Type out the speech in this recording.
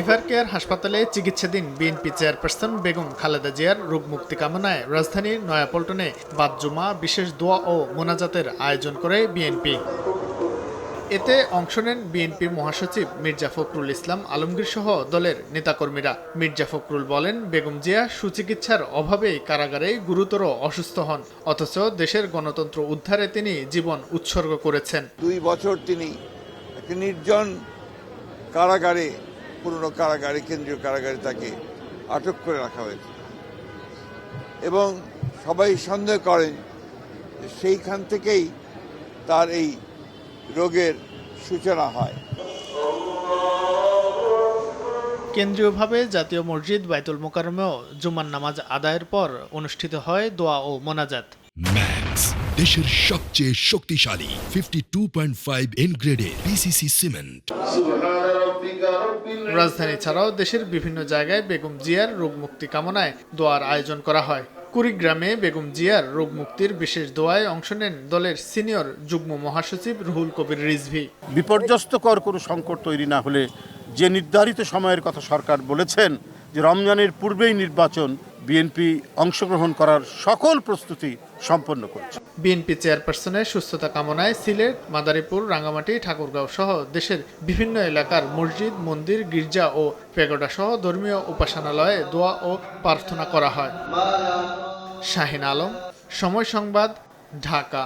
Ever care হাসপাতালে চিকিৎসাধীন BNP chairperson Begum Khaleda জিয়ার রোগ মুক্তি কামনায় রাজধানীর নয়াপল্টনে বাদ জুমা, বিশেষ দোয়া ও মোনাজাতের আয়োজন করে বিএনপি। এতে অংশ নেন বিএনপির মহাসচিব মির্জা ফখরুল ইসলাম আলমগীর সহ দলের নেতাকর্মীরা। মির্জা ফখরুল বলেন, বেগম জিয়া সুচিকিৎসার অভাবেই কারাগারে গুরুতর অসুস্থ হন, অথচ দেশের গণতন্ত্র উদ্ধারে তিনি জীবন উৎসর্গ করেছেন। দুই বছর তিনি একটি নির্জন কারাগারে পুরনো কারাগারে কেন্দ্রীয় কারাগারে তাকে আটক করে রাখা হয়েছে। এবং সবাই সন্দেহ করেন সেইখান থেকেই তার এই রোগের সূচনা হয়। কেন্দ্রীয়ভাবে জাতীয় মসজিদ বাইতুল মোকারমেও জুমার নামাজ আদায়ের পর অনুষ্ঠিত হয় দোয়া ও মোনাজাত। দেশের সবচেয়ে শক্তিশালী ফিফটি টু পয়েন্ট ফাইভ এনগ্রেডের পিসিসি সিমেন্ট রাজধানী ছাড়াও দেশের বিভিন্ন জায়গায় বেগম জিয়ার রোগ মুক্তি কামনায় দোয়ার আয়োজন করা হয়। কুড়িগ্রামে বেগম জিয়ার রোগ মুক্তির বিশেষ দোয়ায় অংশ নেন দলের সিনিয়র যুগ্ম মহাসচিব রুহুল কবির রিজভি। বিপর্যস্তকর কোনো সংকট তৈরি না হলে যে নির্ধারিত সময়ের কথা সরকার বলেছেন যে রমজানের পূর্বেই নির্বাচন বিএনপি অংশগ্রহণ করার সকল প্রস্তুতি সম্পন্ন করেছে। বিএনপি চেয়ারপারসনের সুস্থতা কামনায় সিলেট, মাদারীপুর, রাঙ্গামাটি, ঠাকুরগাঁও সহ দেশের বিভিন্ন এলাকার মসজিদ, মন্দির, গির্জা ও পেগোডা সহ ধর্মীয় উপাসনালয়ে দোয়া ও প্রার্থনা করা হয়। শাহিন আলম, সময় সংবাদ, ঢাকা।